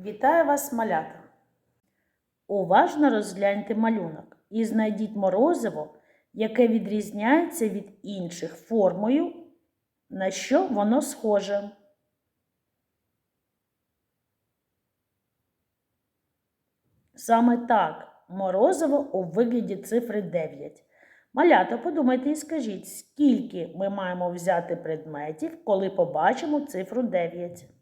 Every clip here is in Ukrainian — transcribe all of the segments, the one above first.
Вітаю вас, малята! Уважно розгляньте малюнок і знайдіть морозиво, яке відрізняється від інших формою, на що воно схоже. Саме так, морозиво у вигляді цифри 9. Малята, подумайте і скажіть, скільки ми маємо взяти предметів, коли побачимо цифру 9.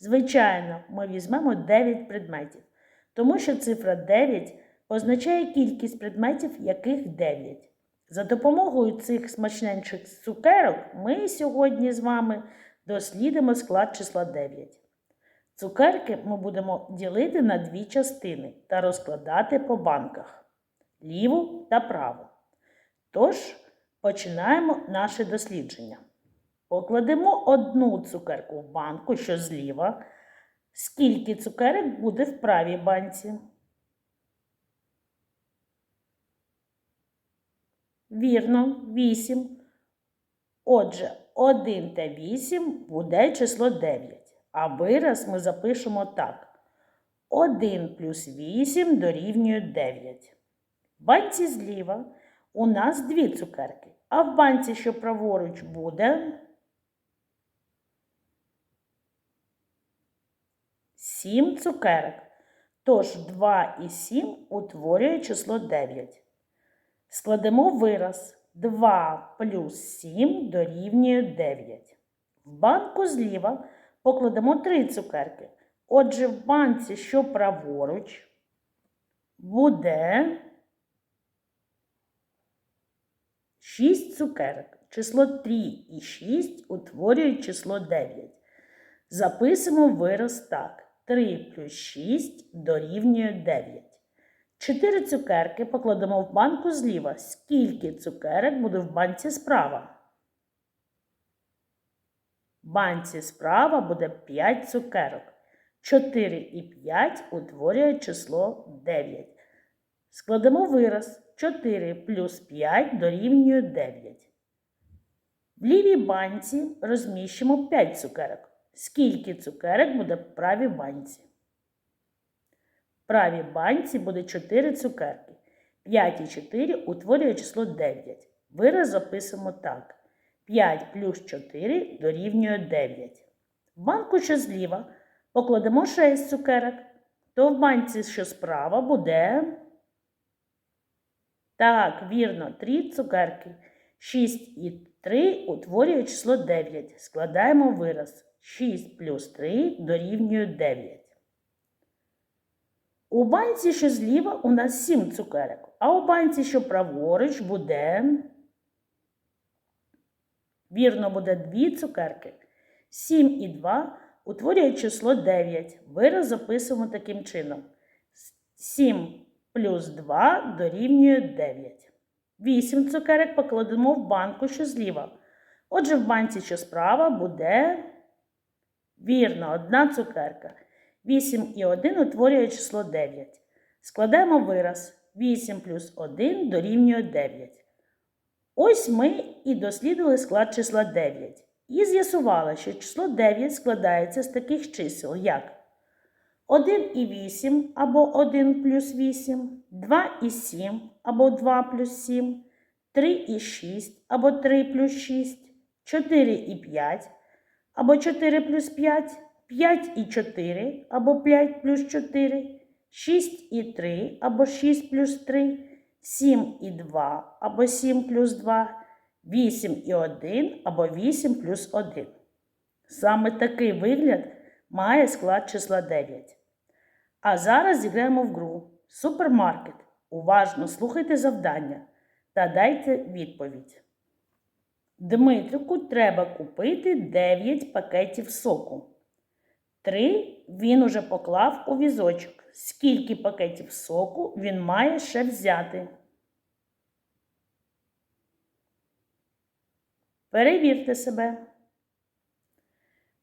Звичайно, ми візьмемо 9 предметів, тому що цифра 9 означає кількість предметів, яких 9. За допомогою цих смачненьких цукерок ми сьогодні з вами дослідимо склад числа 9. Цукерки ми будемо ділити на дві частини та розкладати по банках ліву та праву. Тож, починаємо наше дослідження. Покладемо одну цукерку в банку, що зліва. Скільки цукерок буде в правій банці? Вірно, 8. Отже, 1 та 8 буде число 9. А вираз ми запишемо так. 1 плюс 8 дорівнює 9. В банці зліва у нас дві цукерки, а в банці, що праворуч, буде 7 цукерок. Тож 2 і 7 утворює число 9. Складемо вираз 2 плюс 7 дорівнює 9. В банку зліва покладемо 3 цукерки. Отже, в банці, що праворуч, буде 6 цукерок. Число 3 і 6 утворюють число 9. Записуємо вираз так. 3 плюс 6 дорівнює 9. 4 цукерки покладемо в банку зліва. Скільки цукерок буде в банці справа? В банці справа буде 5 цукерок. 4 і 5 утворює число 9. Складемо вираз 4 плюс 5 дорівнює 9. В лівій банці розміщимо 5 цукерок. Скільки цукерок буде в правій банці? В правій банці буде 4 цукерки. 5 і 4 утворює число 9. Вираз записуємо так. 5 плюс 4 дорівнює 9. В банку, що зліва, покладемо 6 цукерок. То в банці, що справа, буде. Так, вірно, 3 цукерки. 6 і 3 утворює число 9. Складаємо вираз. 6 плюс 3 дорівнює 9. У банці, що зліва, у нас 7 цукерок, а у банці, що праворуч, буде. Вірно, буде 2 цукерки. 7 і 2 утворює число 9. Вираз записуємо таким чином. 7 плюс 2 дорівнює 9. 8 цукерок покладемо в банку, що зліва. Отже, в банці, що справа, буде. Вірно, одна цукерка. 8 і 1 утворює число 9. Складаємо вираз. 8 плюс 1 дорівнює 9. Ось ми і дослідили склад числа 9. І з'ясували, що число 9 складається з таких чисел, як 1 і 8 або 1 плюс 8, 2 і 7 або 2 плюс 7, 3 і 6 або 3 плюс 6, 4 і 5 або 4 плюс 5, 5 і 4 або 5 плюс 4, 6 і 3 або 6 плюс 3, 7 і 2 або 7 плюс 2, 8 і 1 або 8 плюс 1. Саме такий вигляд має склад числа 9. А зараз зіграємо в гру Супермаркет. Уважно слухайте завдання та дайте відповідь. Дмитрику треба купити 9 пакетів соку. Три він уже поклав у візочок. Скільки пакетів соку він має ще взяти? Перевірте себе.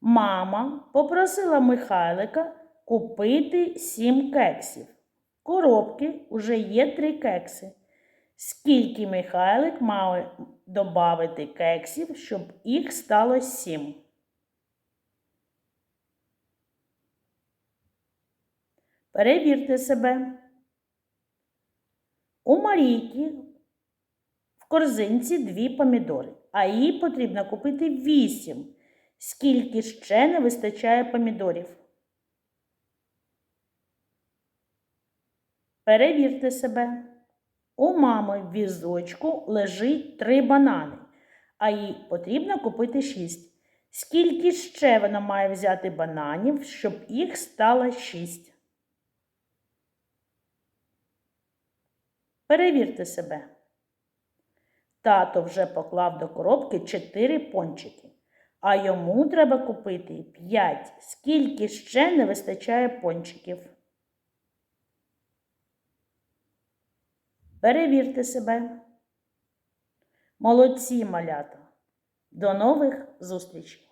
Мама попросила Михайлика купити 7 кексів коробки вже є три кекси. Скільки Михайлик має додати кексів, щоб їх стало сім? Перевірте себе. У Марійки в корзинці дві помідори, а їй потрібно купити вісім. Скільки ще не вистачає помідорів? Перевірте себе. У мами в візочку лежить три банани, а їй потрібно купити шість. Скільки ще вона має взяти бананів, щоб їх стало шість? Перевірте себе. Тато вже поклав до коробки чотири пончики, а йому треба купити п'ять. Скільки ще не вистачає пончиків? Перевірте себе. Молодці, малята. До нових зустрічей!